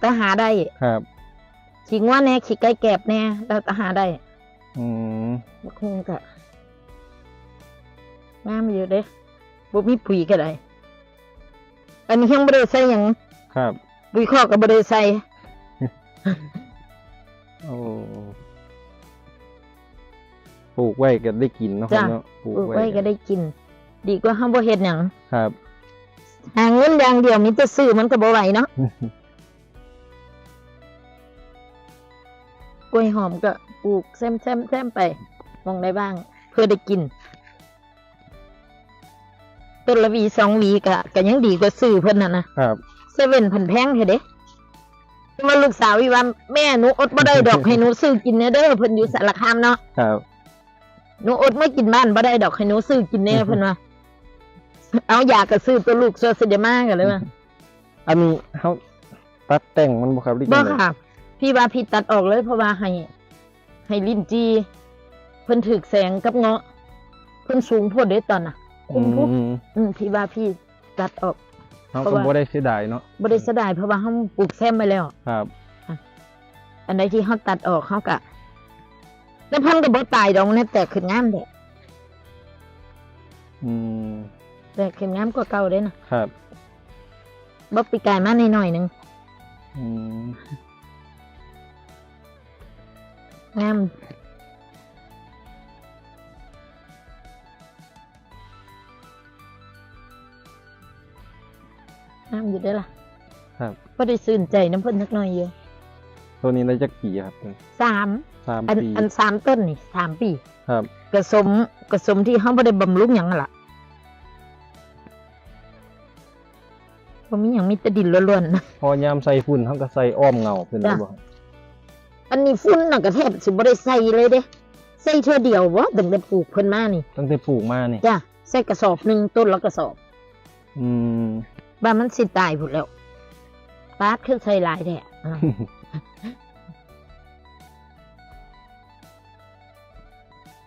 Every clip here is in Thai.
แต่หาได้ครับขี้งัวแน่ขี้ไก่แกบแน่แล้วแต่หาได้ อืมบักฮุงกะงามอยู่เด้บ่มีปุ๋ยก็ได้ อันนี้ยังบ่ได้ใส่หยังครับ ปุ๋ยคอกก็บ่ได้ใส่โอ้ปลูกไว้ก็ได้กินเนาะครับจ้ะเนาะปลูกปลูกไว้ไว้ก็ได้กิน ดีกว่าเฮาบ่เฮ็ดหยังครับ หาเงินอย่างเดียวมีแต่ซื้อมันก็บ่ไหวเนาะ ล้วยหอมก็ปลูกแซมๆๆไปมองได้บ้าง เพื่อได้กินต้นละหวีสองหวีก็ก็ยังดีกว่าซื้อเพิ่นน่ะนะครับเซเว่นเพิ่นแพงเท่าเด้มาลูกสาววิว่าแม่หนูอดบ่ได้ดอกให้หนูซื้อกินแน่เด้อเพิ่นอยู่สารคามเนาะครับหนูอดไม่กินบ้านบ่ได้ดอกให้หนูซื้อกินแน่เพิ่นว่าเอาอยากก็ซื้อตัวลูกซัวเสเดมากันเลยว่าอันนี้เขาตัดแต่งมันบ่ครับหรือบ่จังใดค่ะ พี่ว่าพี่ตัดออกเลยเพราะว่าให้ให้ลิ้นจี เพิ่นถึกแสงกับเงาะ เพิ่นสูงโพดเด้ตอนน่ะคุมทุกอืมอืมพี่ว่าพี่ตัดออก เขาเพราะก็ว่า บ่ได้เสียดายเนาะบ่ได้เสียดายเพราะว่าเฮาปลูกแซมไปแล้ว ครับ อันใดที่เฮาตัดออกเฮาก็แล้วพันก็บ่ตายดอกนะแต่ขึ้นงามแดะอืมแต่ขึ้นงามกว่าเก่าเด้นะครับ บ่ปีกายมาหน่อยๆหนึงอืม งามงามอยู่เด้อล่ะครับบ่ได้ซื่นใจน้ำเพิ่นสักหน่อยเดียวตัวนี้ได้จักปีครับสามสามอันปีอันสามต้นนี่สามปี ครับ กระสมกระสมที่เฮาบ่ได้บำรุงหยังนั่นล่ะบ่มีหยังมีแต่ดินล้วนๆนะพอยามใส่ฝุ่นเขาก็ใส่อ้อมเงาเพิ่นจ้ะ บ่ครับ อันนี้ฟุ้นน่ะก็แทบสิบ่ได้ใส่เลยเด้ใส่เทื่อเดียวบ่ตั้งแต่ปลูกเพิ่นมานี่ตั้งแต่ปลูกมานี่จ้ะใส่กระสอบหนึงต้นละกระสอบอืมบ้านมันสิตายพุ่นแล้วปาดคือใส่หลายแท้อะ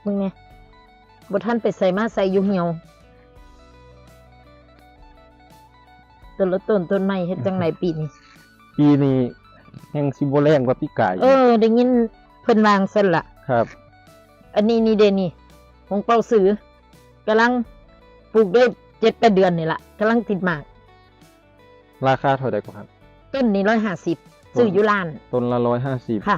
มึงเนี่ยบ่ทันไปใส่มาใส่อยู่เหี่ยวต้นละต้นต้นไม้เฮ็ดจังไหนปีนี้ปีนี้ แห่งสิบ่แรงกว่าปีกายเออได้ยินเพิ่นวางซั่นล่ะครับ อันนี้นี่เดนี่ของเป้าสือกำลังปลูกได้เจ็ดแปดเดือนนี่ล่ะกำลังติดหมาก ราคาเท่าใดกว่าครับ ต้นนี้ร้อยห้าสิบซื้ออยู่ร้าน ต้นละ150ค่ะ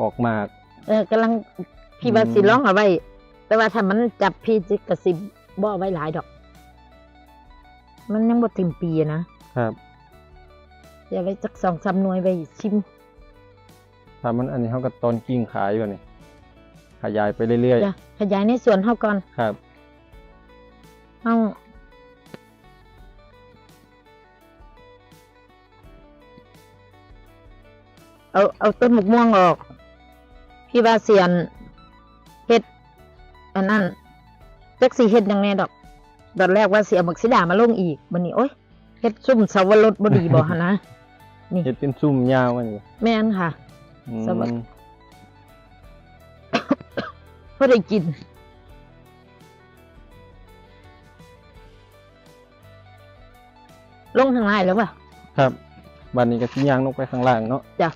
ออกมาก เออกำลังพี่อืมว่าสิร้องเอาไว้ แต่ว่าถ้ามันจับพี่จิกกระสิบบ่เอาไว้หลายดอก มันยังบ่เต็มปีอะนะครับอย่าไว้จักสองสามหน่วยไว้ชิมถ้ามันอันนี้เขาก็ตอนกิ่งขายอยู่นี่ขยายไปเรื่อยจ้ะขยายในสวนเฮาก่อนๆ ครับเฮาเอาเอาต้นหมกม่วงออก พี่ว่าเสียนเฮ็ด อันนั้นจักสิเฮ็ดยังไงดอก ตอนแรกว่าเสียบักสิดามาลงอีกบัดนี้โอ๊ยเฮ็ดซุ่มสาวรสบ่ดีบ่หั่นนะนี่เฮ็ดเป็นซุ่มยาวอันนี้แม่นค่ะอืมสวัสดีบ่ได้กินลงทางไหนแล้วป่ะครับบัดนี้ก็สิย่างลงไปข้างล่างเนาะจ้ะ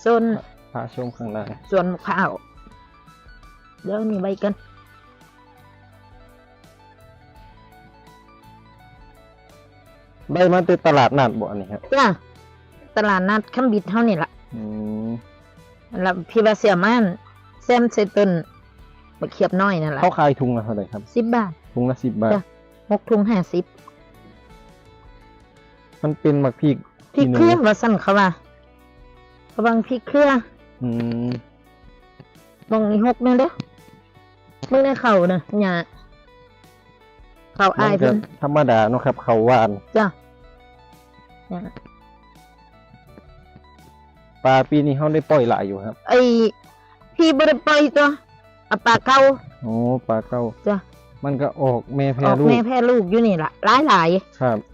โซนพาชมข้างล่างสวนมะพร้าวเดี๋ยวนี่ไว้กัน ได้มาแต่ตลาดนัดบ่อันนี้ครับจ้าตลาดนัดคำบิดเท่านี่ล่ะอืมแล้วพี่ว่าเสียมันแซมเซตันบะเขียบน้อยนั่นแหละเขาขายถุงละเท่าไหร่ครับสิบบาทถุงละ10บาทจ้ะหกถุงห้าสิบมันเป็นมักพริกพริกหนูเครื่องว่าสั่นเขาว่าระวังพริกเครืออืมมองนี่หกนึงเด้อมึงได้เข่านะหยาเข่ามัอายนก็เพิ่นธรรมดาเนาะครับ เขาวหวานจ้ะ หยาปลาปีนี้เขาได้ปล่อยหลายอยู่ครับ ไอพี่บริปล่อยตัวเอาปลาเก่าโอ้ปลาเก้าจ้ะมันก็ออกแม่แพรออกลูกแม่แพร่ลูกอยู่นี่ล่ะหลายหลายครับ ๆ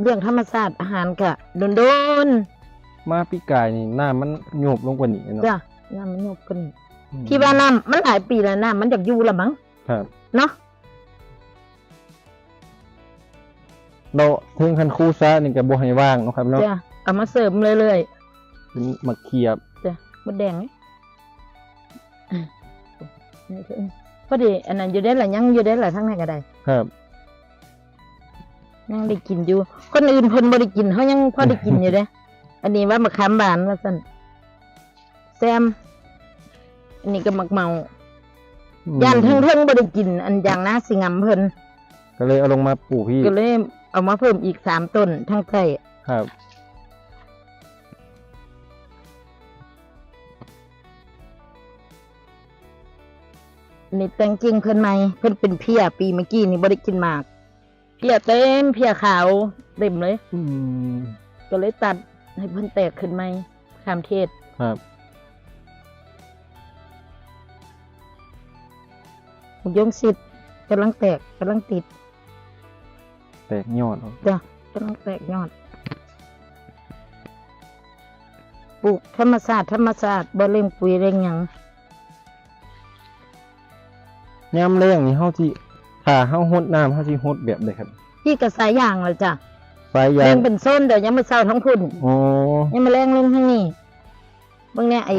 เรื่องธรรมชาติอาหารก็โดนโดนมาปีกายนี่หน้ามันโยบลงกว่านี้ๆเนาะจ้ะน้ำมันยกขึ้นอืมพี่ว่าน้ำมันหลายปีแล้วน้ำมันอยากอยู่ละมั้งครับ เนาะ เราถึงคันคู่ซะนี่ก็บ่ให้ว่างเนาะครับเนาะจ้ะเอามาเสริมเรื่อยเป็นมาเคียบๆจ้ะมดแดงนี่อะนี่คือพอดีอันนั้นอยู่ได้หละยังอยู่ได้หละทั้งนั้นก็ได้ครับ ยังได้กินอยู่ คนอื่นเพิ่นบ่ได้กินเขายังพอได้กินอยู่เด้ อันนี้ว่ามะขามบานว่าซั่นแซม อันนี้ก็มักเมาอืมย่านเทิงๆบ่ได้กิน อันอย่างนาสิงำเพิ่นก็เลยเอาลงมาปลูกพี่ก็เลย เอามาเพิ่มอีกสามต้นทั้งใต้ครับอันนี้แต่งจริงเพิ่นใหม่เพิ่นเป็นเพียปีเมื่อกี้นี่บ่ได้กินหมาก เพียเต็มเพียขาวเต็มเลย อืมก็เลยตัดให้เพิ่นแตกขึ้นใหม่ขามเทศครับหกยงสิทธิ์กำลังแตกกำลังติด แตกยอดออกจ้ะกำลังแตกยอด ปลูกธรรมศาสตร์ธรรมศาสตร์บ่เร่งปุ๋ยเร่งหยังยามแรงนี่เฮาสิถ้าเฮาหดน้ำเฮาสิหดแบบใดครับพี่ก็สายยางแล้วจ้ะสายยาแรงงเป็นโซนเดี๋ยวยังมาเศร้าทั้งพุ่นอ๋อยังมาแรงลงทั้งนี้บางเนี่ยไอ้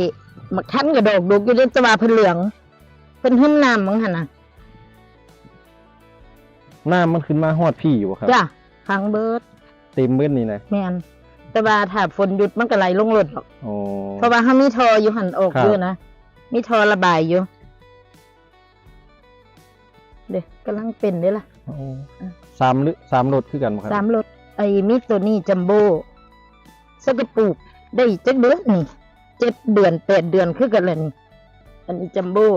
หมักทันกระดอกดกอยู่ในจะว่าเพิ่นเหลืองเพิ่นหึ่มน้ำมั้งหั่นน่ะ น้ำมันขึ้นมาฮอดพี่อยู่บ่ครับจ้ะทางเบิดเต็มเบิดนี่นะแม่นแต่ว่าถ้าฝนหยุดมันก็ไหลลงรถหรอกอ๋อเพราะว่าเขามีทออยู่หันออกครับอยู่นะมีทอระบายอยู่ เด็กกำลังเป็นเด้อล่ะอ๋อสามหรือสามรถคือกันบ่ครับสามรถไอ้มีตัวนี้จัมโบ้สกปลูกได้เจ็ดเดือนนี่เจ็ดเดือนแปดเดือนคือกันเลยนี่อันนี้จัมโบ้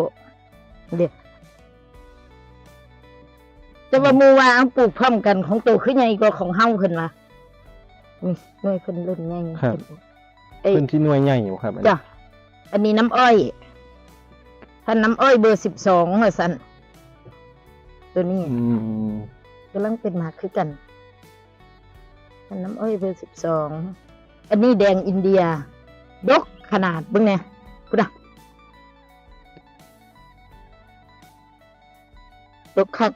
เด็ก จะว่าหมูว่าเอาปลูกพร้อมกันของตัวขึ้นใหญ่กว่าของเฮาขึ้นมานี่หน่วยขึ้นเริ่มใหญ่ครับ เอ้ยพื้นที่หน่วยใหญ่อยู่ครับอันนี้จ้ะอันนี้น้ำอ้อยถ้าน้ำอ้อยเบอร์สิบสองเหรอสันตัวนี้อืมกำลังเป็นหมากคือกันถ้าน้ำอ้อยเบอร์สิบสองอันนี้แดงอินเดีย ดกขนาดเบึ้งเนี่ยพุดะดกคัก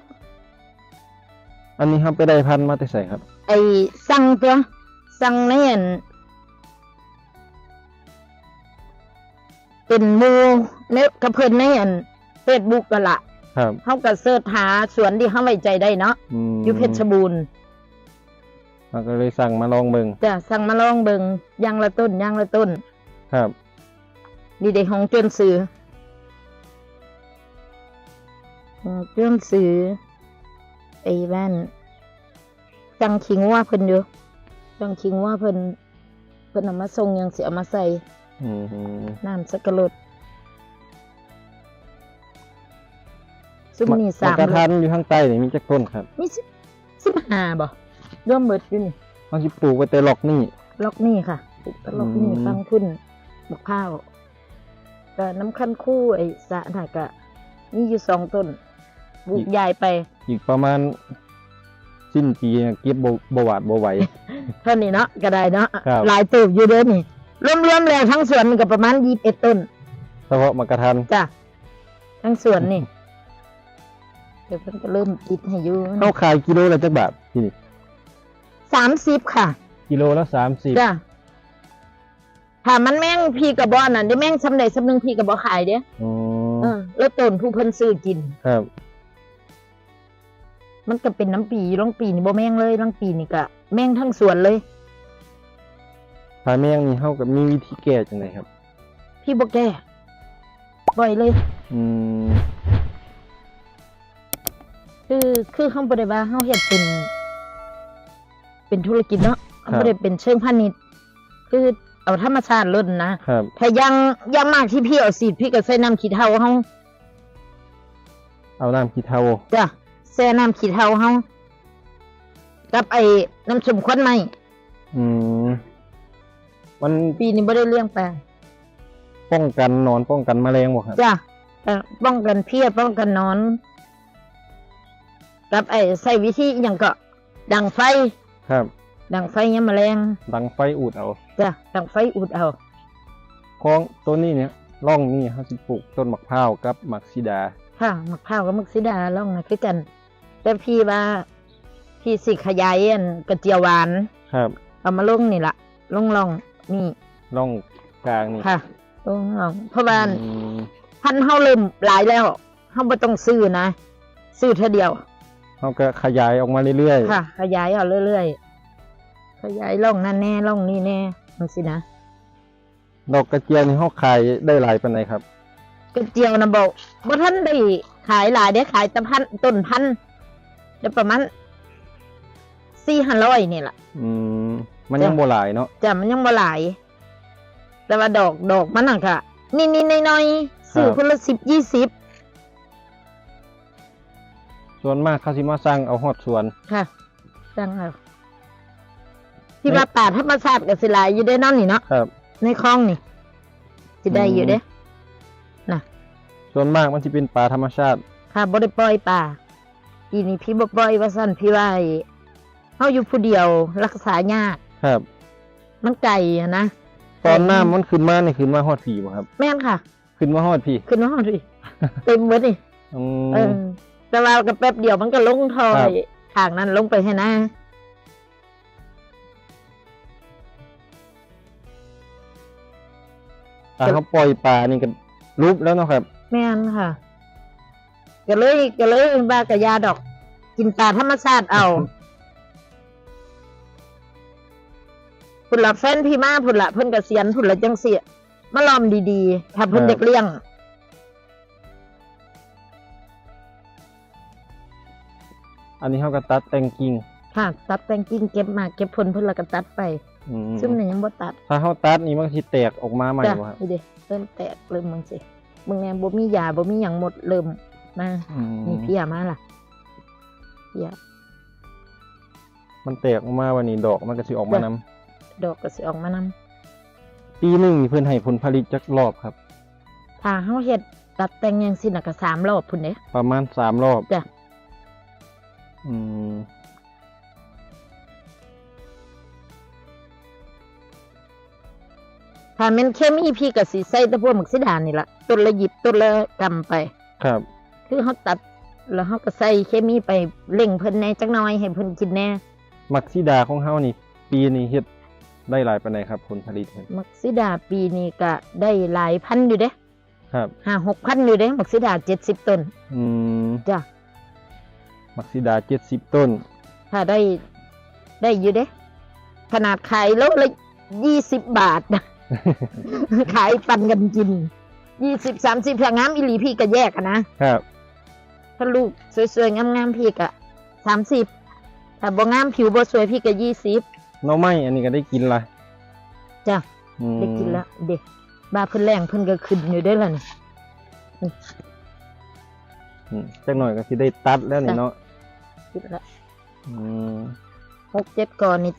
อันนี้ครับไปได้พันธุ์มาแต่ใส่ครับ ไอ้สั่งตัวสั่งในอันเป็นหมูในกระเพิ่นในอันเฟซบุ๊กกันละครับเขาก็เสิร์ชหาสวนที่เขาไว้ใจได้เนาะอืมอยู่เพชรบูรณ์เราก็เลยสั่งมาลองเบิ่งจะสั่งมาลองเบิงอยางละต้นอยางละต้นครับ ดีเดของจวนสือของจวนสือ ไอ้บ้านจังคิงว่าเพิ่นอยู่ จังคิงว่าเพิ่นเพิ่นเอามาส่งยังสิเอามาใส่อืมน้ำสักกะรดซุมนี่สามกระทันอยู่ข้างใต้นี่มีจักต้นครับ มีสิบสิบห้าบ่ร่วมเบิดอยู่นี่เขาสิปลูกไว้แต่ล็อกนี่ล็อกนี่ค่ะปลูกตล็อกนี่อืมฟังพุ่นมะพร้าวก็น้ำขั้นคู่ไอ้สะน่ะก็มีอยู่สองต้นปลูกยายไป อีกประมาณสิ้นปีเนี่ยเก็บบ่บ่หวาดบ่ไหว เท่านี้เนาะก็ได้เนาะครับ หลายตูบอยู่เด้อนี่รวมๆแล้วทั้งสวนมันก็ประมาณยี่สิบเอ็ดต้นเฉพาะมะกระทันจ้ะทั้งสวนนี่เดี๋ยวเพิ่นก็เริ่มติดให้อยู่เขาขายกิโลละจักบาทที่นี่สามสิบค่ะ กิโลละสามสิบจ้ะถ้ามันแม่งพี่กระบอกน่ะเดี๋ยวแม่งสำใดสำหนึงพี่กระบอกขายเด้ออ๋อเออแล้วต้นผู้เพิ่นซื้อกิน ครับ มันก็เป็นน้ำปีร่องปีนี่บ่แม่งเลยร่องปีนี่ก็แม่งทั้งสวนเลย ถ้าแมงนี่เขากับมีวิธีแก้จังไดครับ พี่บ่แก้ปล่อยเลย อืมคือคือเขาบ่ได้ว่าเขาเฮ็ดเป็น เป็นธุรกิจเนาะเขาบ่ได้เป็นเชิงพาณิชย์คือเอาธรรมชาติล้นนะครับ ถ้ายังยังมากที่พี่เอาสีดพี่ก็ใส่น้ำขี้เถ้าเฮาเอาน้ำขี้เทาจ้ะ แช่น้ำขี้เถ้าเฮากับไอ้น้ำส้มควันไม้อืม มันปีนี้บ่ได้เลี้ยงปลาป้องกันหนอนป้องกันแมลงบ่ครับจ้ะแต่ป้องกันเพี้ยป้องกันหนอน กับไอ้ใส่วิธีอหย่างก็ ดังไฟ ครับ ดังไฟเนี่ยแมลงดังไฟอูดเอาจ้ะดังไฟอุดเอา ของตัวนี้เนี่ยร่องนี่เขาสิปลูกต้นมะพร้าวกับมักซิดา ค่ะมะพร้าวกับมักซิดาล่องนะคือกัน แต่พี่ว่าพี่สิขยายอันกระเจียวหวาน ครับเอามาลงนี่ละลงลองนี่ร่องกลางนี่ค่ะลงลองเพราะว่าอืมพันธุ์เฮาเริ่มหลายแล้วเฮาบ่ต้องซื้อนะซื้อเท่าเดียว เขาก็ขยายออกมาเรื่อยค่ะ ขยายเอาเรื่อยๆขยายล่องนั่นแน่ล่องนี่แน่จังซี่นะๆดอกกระเจียวนี่เขาขายได้หลายปานใดครับ กระเจียวนะบอกบ่ทันได้ขายหลายได้ขายแต่พันต้นพัน เดี๋ยวประมาณ4-500นี่ล่ะอืมมันยังจ้ะบ่หลายเนาะจ้ะมันยังบ่หลาย แต่ว่าดอกดอกมันน่ะค่ะนิดๆหน่อยๆซื้อคนละ10 20ส่วนมากเขาสิมาสร้างเอาฮอดสวนค่ะจังเอาที่ว่าป่าธรรมชาติกับสิหลายอยู่ได้อนั่นนี่เนาะครับ ในคลองนี่สิได้อยู่เด้ น่ะ ส่วนมากมันสิเป็นป่าธรรมชาติ ค่ะบ่ได้ปล่อยป่า อีนี่พี่บ่ปล่อยว่าซั่นพี่ว่าไอ้เฮาอยู่ผู้เดียวรักษายากครับ มันไกลอะนะตอนน้ำมันขึ้นมานี่ขึ้นมาฮอดผีบ่ครับ แม่นค่ะ ขึ้นมาฮอดผีขึ้นมาฮอดดิเต็มเบิดนี่อืเอมอแต่ว่าก็แป๊บเดียวมันก็ลงทอครัยบ ทางนั้นลงไปให้นะถ้าเขาปล่อยปลานี่ก็รูปแล้วเนาะครับ แม่นค่ะ ก็เลยก็เลยบ้ากะยาดอก กินปลาธรรมชาติเอาพุ่นละแฟนพี่มาพุ่นละเพิ่นเกษียณพุ่นละจังเสียมาลอมดีๆถ้าเพิ่นครับเด็กเลี้ยง อันนี้เขาก็ตัดแต่งกิ่งค่ะ ตัดแต่งกิ่งเก็บมาเก็บผลเพิ่นละก็ตัดไป อืมซึ่งนี่ยังบ่ตัดถ้าเขาตัดนี่มันก็สิแตกออกมาใหม่จ้ะบ่ครับนี่เด้เริ่มแตกเริ่มมึงสิมึงแน่บ่มียาบ่มีหยังหมดเริ่ม มาอืมนี่เพียมาล่ะเพียมันแตกออกมาวันนี้ดอกมันก็สิออกมานํดอกก็สิออกมานำปีหนึงนี่เพิ่นให้ผลผลิตจักรอบครับ ถ้าเฮาเฮ็ดตัดแต่งจังซี่น่ะก็สามรอบพุ่นเด้ ประมาณสามรอบจ้ะ อืมถ้าแม่นเคมีพี่ก็สิใส่แต่พวกหมึกสิดานี่ล่ะต้นละหยิบต้นละกำไป ครับ คือเฮาตัดแล้วเฮาก็ใส่เคมีไปเร่งเพิ่นแหน่จักหน่อยให้เพิ่นกินแหน่มักซิดาของเฮานี่ ปีนี้เฮ็ดได้หลายปานใดครับผลผลิตเพิ่นหมึกสิดาปีนี้ก็ได้หลายพันอยู่เด้ครับ ห้าหกพันอยู่เด้หมึกสิดา70ต้นอืมจ้ะมักซิดา70ต้น ถ้าได้ได้อยู่เด้ขนาดขายโลละ20บาทนะ ขายปันกันกิน20 30ถ้างามอีหลีพี่ก็แยกอะนะ ครับ ถ้าลูกสวยๆงามๆพี่ก็สามสิบถ้าบ่งามผิวบ่สวยพี่ก็ยี่สิบหน่อไม้อันนี้ก็ได้กินละจ้ะอืมได้กินแล้วเด็กบ้าเพิ่นแรงเพิ่นก็ขึ้นอยู่ได้อล่ะนี่ อืมจักหน่อยก็สิได้ตัดแล้วนี่เนาะกินแล้วอืมหกเจ็ดก่อนนี่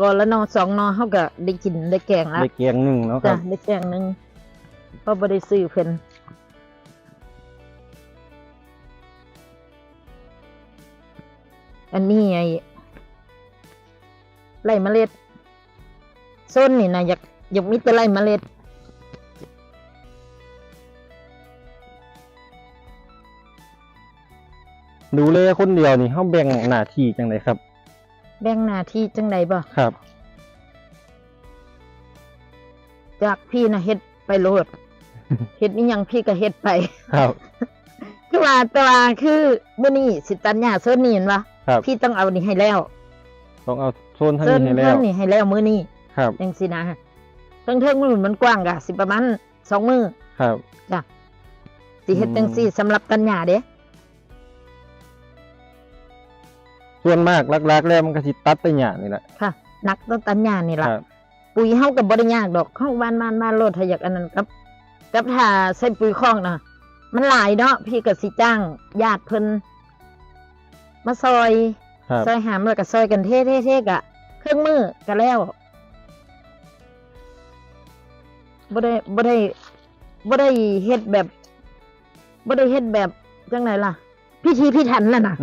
ก่อนละนอสองนอเฮาก็ได้กินได้แกงแล้วได้แกงหนึงเนาะคจ้ะรับได้แกงหนึงเพราะบ่ได้ซื้อเพิ่น อันนี้ไอ้ไล่เมล็ดส้นนี่นะอยากอยากมีแต่ไล่เมล็ดดูแลคนเดียวนี่เฮาแบ่งหน้าที่จังไดครับ แบ่งหน้าที่จังใดบ่ครับ จากพี่นะเฮ็ดไปโลดเฮ็ดนี่ยังพี่ก็เฮ็ดไป ครับ คือว่าแต่ว่าคือมื้อนี้สิตัดหญ้าโซนนี้เห็นบ่ ครับ พี่ต้องเอานี่ให้แล้ว ต้องเอาโซนทางโซนนี้ให้แล้เทิวงนี่ให้แล้วมื้อนี้ครับ จังซี่นะเทิงเทิงมันมันกว้างก็สิประมาณ2มื้อครับจ้ะสิเฮ็ดอืมจังซี่สำหรับตัดหญ้าเด้ส่วนมากหลักๆแล้วมันก็สิตัดแต่หญ้านี่แหละค่ะนักต้องตัดหญ้านี่ล่ะ ครับ ปุ๋ยเฮาก็บ่ได้ยากดอกเฮาบ้านบ้านบ้านโลดถ้าอยากอันนั้นกับ กับถ้าใส่ปุ๋ยคอกน่ะมันหลายเนาะพี่ก็สิจ้างญาติเพิ่น มาซอยครับซอยหามแล้วก็ซอยกันเท่ๆๆกะ เครื่องมือก็แล้วบ่ได้บ่ได้บ่ได้เฮ็ดแบบบ่ได้เฮ็ดแบบจังไดล่ะพิธีพิถันน่ะน่ะ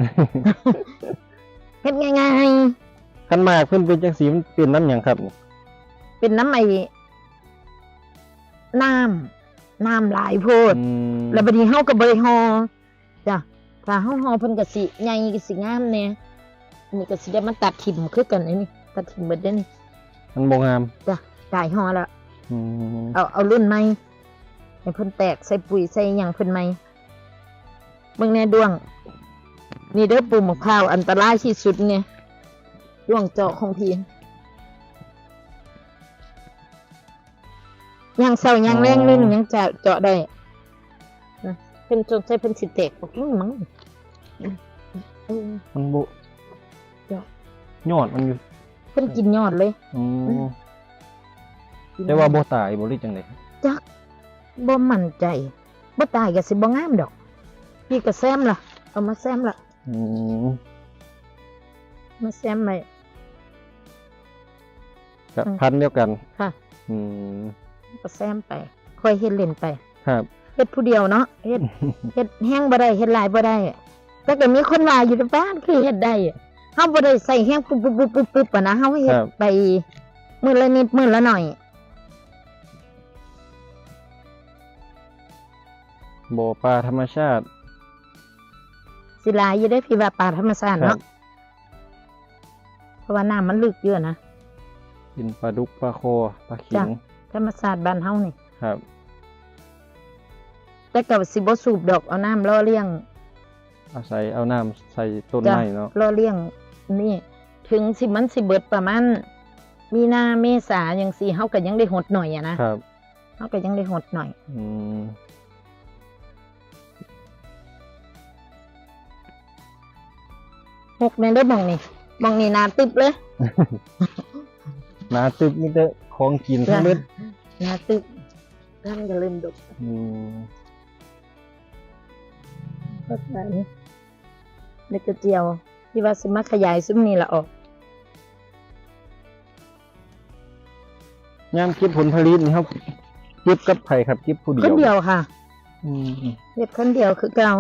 เฮ็ดง่ายคันมากเพิ่นเป็นจังสีมันเป็นน้ำหยังครับนี่ๆเป็นน้ำไอ้น้น้ำหลายโพด อืมแล้วบัดนี้เฮาก็บ่ได้ฮอจ้ะ ถ้าเฮาฮอเพิ่นก็สิใหญ่ก็สิงามแน่อันนี้ก็สิได้มาตัดถิ่มคือกันอันนี้ตัดถิ่มเบิดเด้อนี่มันบ่งามจ้ะจ่ายฮอแล้ว อืมเอาเอารุ่นใหม่ให้เพิ่นแตกใส่ปุ๋ยใส่หยังเพิ่นใหม่เบิ่งแน่ดวง นี่เด้อปลูกมะพร้าวอันตรายที่สุดเนี่ยดวงเจาะของพี่ยังเศร้ายังแรงเล่นยังจะเจาะได้นะเพิ่นจนใส่เพิ่นสิแตกบอกมั้งเออ มันบ่เดี๋ยวยอดมันอยู่เพิ่นกินยอดเลย อืมกินแต่ว่าบ่ตายบ่หรือจังได๋จักบ่มั่นใจบ่ตายก็สิบ่งามดอก พี่ก็แซมล่ะ เอามาแซมล่ะ อืมมาแซมไว้ก็อืมพันธุ์เดียวกันค่ะ อืมก็แซมไป ค่อยเฮ็ดเล่นไปครับ เฮ็ดผู้เดียวเนาะเฮ็ด เฮ็ดแห้งบ่ได้เฮ็ดหลายบ่ได้ แต่ก็มีคนว่าอยู่ในบ้านคือเฮ็ดได้เฮาบ่ได้ใส่แห้งปุ๊บปุ๊บปุ๊บปุ๊บปุ๊บอะนะเฮาเฮ็ดครับ ไปมื้อละนิดมื้อละหน่อย บ่ปลาธรรมชาติสิหลายอยู่ได้พี่ว่าป่าธรรมชาติครัเนาะบ เพราะว่าน้ำมันลึกอยู่นะ กินปลาดุกปลาโคปลาขิจ้ะ งธรรมชาติบ้านเฮานี่ ครับ แต่ก็สิบ่สูบดอกเอาน้ำล่อเลี้ยง อาศัยเอาน้ำใส่ต้นจ้ะไม้เนาะล่อเลี้ยงนี่ ถึงสิมันสิเบิดประมาณมีนาเมษาจังซี่เฮาก็ยังได้หดหน่อยอะนะครับเฮาก็ยังได้หดหน่อย อืมหกในเด้อหมองนี่หมองนี่นาตึบเลยนาตึกมีแต่ของกินทั้งเบิดนาตึบท่านก็เริ่มดกอืมก็ใส่ เล็กกระเจียว ที่ว่าสิมาขยายซุ้มนี่ละออกยามเก็บผลผลิตนี่ครับเก็บกับไผครับเก็บผู้เดีคยนวเดียวค่ะอืมเฮ็ดคนเดียวคือเก่า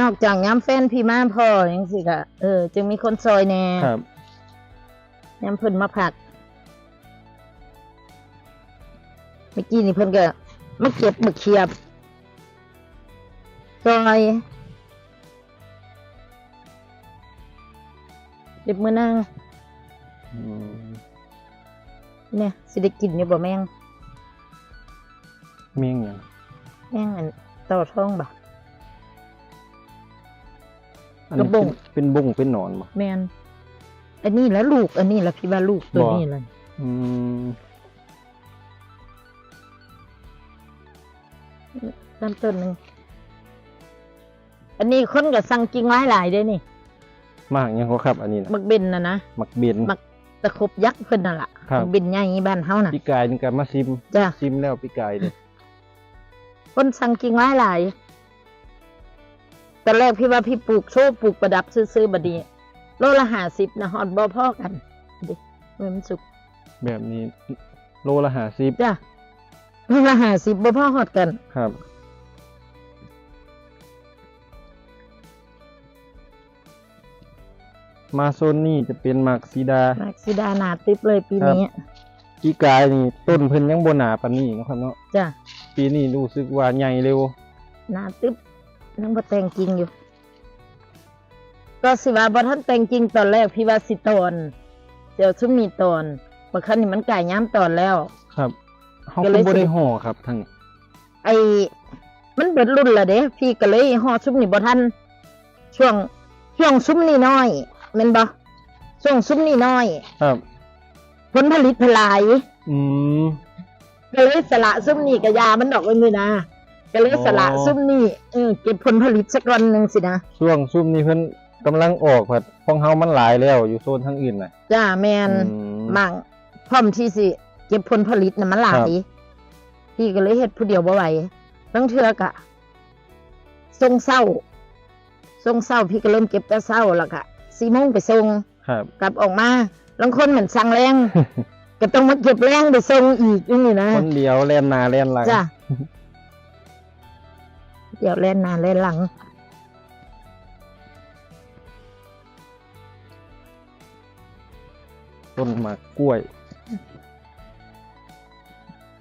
นอกจากย้ำแฟนพี่มาพ่ออย่างสิกะเออ จึงมีคนซอยแน่ครับย้ำเพิ่นมาผักเมื่อกี้นี่เพิ่นก็มาเก็บมะเขียบซอย เด็บมือนางอืมเนี่ยสิได้กินอยู่บ่แมงเมียงหยังแมงอันเต่าท้องบ่อันนี้กระบง เป็นเป็นบงเป็นหนอนบ่แมนอันนี้แล้วลูก อันนี้แล้วพี่ว่าลูกตัวบ่นี้เลยอืมลำต้นหนึ่งอันนี้คนก็สั่งกิ่งไม้หลายเด้นี่ มากยังก็ครับ อันนี้นะมักเบนนะนะมักเบน มักตะครบยักษ์เพิ่นน่ะล่ะครับ มักเบนใหญ่บ้านเฮาน่ะ ปีกายนี่ก็มาซิมจ้ะ ซิมแล้วปีกายเด้คนสั่งกิ่งไม้หลายตอนแรกพี่ว่าพี่ปลูกโชว์ปลูกประดับซื้อๆบัดนี้โลละห้าสิบนะฮอดบ่พอกันดิมันสุกแบบนี้ โลละ50จ้ะโลละห้าสิบบ่พอฮอดกัน ครับ มาโซนนี่จะเป็นหมากซีดามากสิดาหนาติบเลยปีนี้ปีกายนี่ต้นเพิ่นยังบ่หนาปานนี้เนาะครับเนาะจ้ะปีนี้รู้สึกว่าใหญ่เร็วหนาติบนั่งบ่แต่งจริงอยู่ ก็สิว่าบ่ทันแต่งจริงตอนแรกพี่ว่าสิตอนเดี๋ยวซุมมีตอนบัดคันนี้มันก่ายย้ำตอนแล้ว ครับเฮาก็ก็เลยบ่สิได้ห่อครับท่านไอ้มันเบิดรุ่นละเด้พี่ก็เลยฮอดซุมนี่บ่ทันช่วงช่วงซุมนี่น้อย แม่นบ่ช่วงซุมนี่น้อย ครับ ผลผลิตพลายอืม ก็เลยสละซุมนี่กับยามันดอกไว้นี่นะก็เลยสละอ๋อ ซุมนี่เออเก็บผลผลิตสักวันหนึงสินะช่วงซุ่มนี่เพิ่นกำลังออกครับของเฮามันหลายแล้ว อยู่โซนทางอื่นน่ะจ้าแมน อืม มั่งพร้อมที่สิ เก็บผลผลิตน่ะมันหลาครัยบ พี่ก็เลยเฮ็ดผู้เดียวบ่ไหวบางเทื่อกะส่งเศร้าส่งเศร้าพี่ก็เริ่มเก็บแต่เศร้าแล้วก็ สี่โมงไปส่งครับ กลับออกมาบางคนเหมือนสั่งแรงก็ต้องมาเก็บแรงไปส่งอีกอย่างนี้นะคนเดียวแล่นหน้าแล่นหลังจ้ะเดี๋ยวเล่นหน้าเล่นหลังต้นหมากกล้วย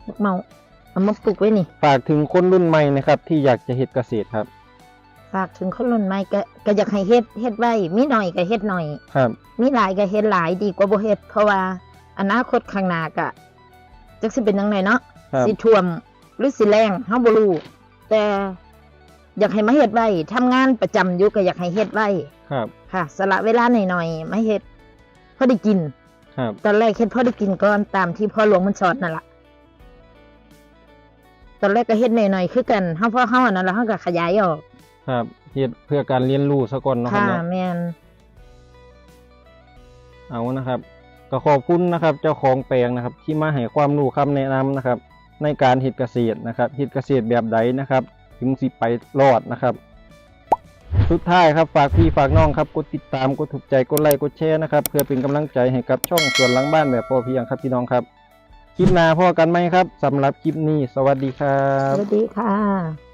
บักเมาเอามาปลูกไว้นี่ ฝากถึงคนรุ่นใหม่นะครับ ที่อยากจะเฮ็ดเกษตรครับ ฝากถึงคนรุ่นใหม่ก็ก็อยากให้เฮ็ดเฮ็ดไว้มีหน่อยก็เฮ็ดหน่อย ครับ มีหลายก็เฮ็ดหลายดีกว่าบ่เฮ็ดเพราะว่าอนาคตข้างหน้าก็จักสิเป็นจังไดเนาะครับ สิท่วมหรือสิแรงเฮาบ่รู้แต่อยากให้มาเฮ็ดไว้ทำงานประจำอยู่ก็อยากให้เฮ็ดไว้ ครับ ค่ะสละเวลาหน่อยๆมาเฮ็ดพอได้กิน ครับ ตอนแรกเฮ็ดพอได้กินก่อนตามที่พ่อหลวงมันสอนนั่นล่ะตอนแรกก็เฮ็ดหน่อยๆคือกันเฮาพอเฮาอันนั้นแล้วเฮาก็ขยายออก ครับเฮ็ดเพื่อการเรียนรู้ซะก่อนเนาะครัค่ะบเนาะแม่นเอานะครับ ก็ขอบคุณนะครับ เจ้าของแปลงนะครับ ที่มาให้ความรู้คำแนะนำนะครับ ในการเฮ็ดเกษตรนะครับเฮ็ดเกษตรแบบใดนะครับ ถึงสิไปรอดนะครับ สุดท้ายครับฝากพี่ฝากน้องครับกดติดตามกดถูกใจกดไลค์กดแชร์นะครับ เพื่อเป็นกำลังใจให้กับช่องสวนหลังบ้านแบบพอเพียงครับพี่น้องครับคลิปหน้าพอกันไหมครับสำหรับคลิปนี้ สวัสดีครัสบ วัสดีค่ะ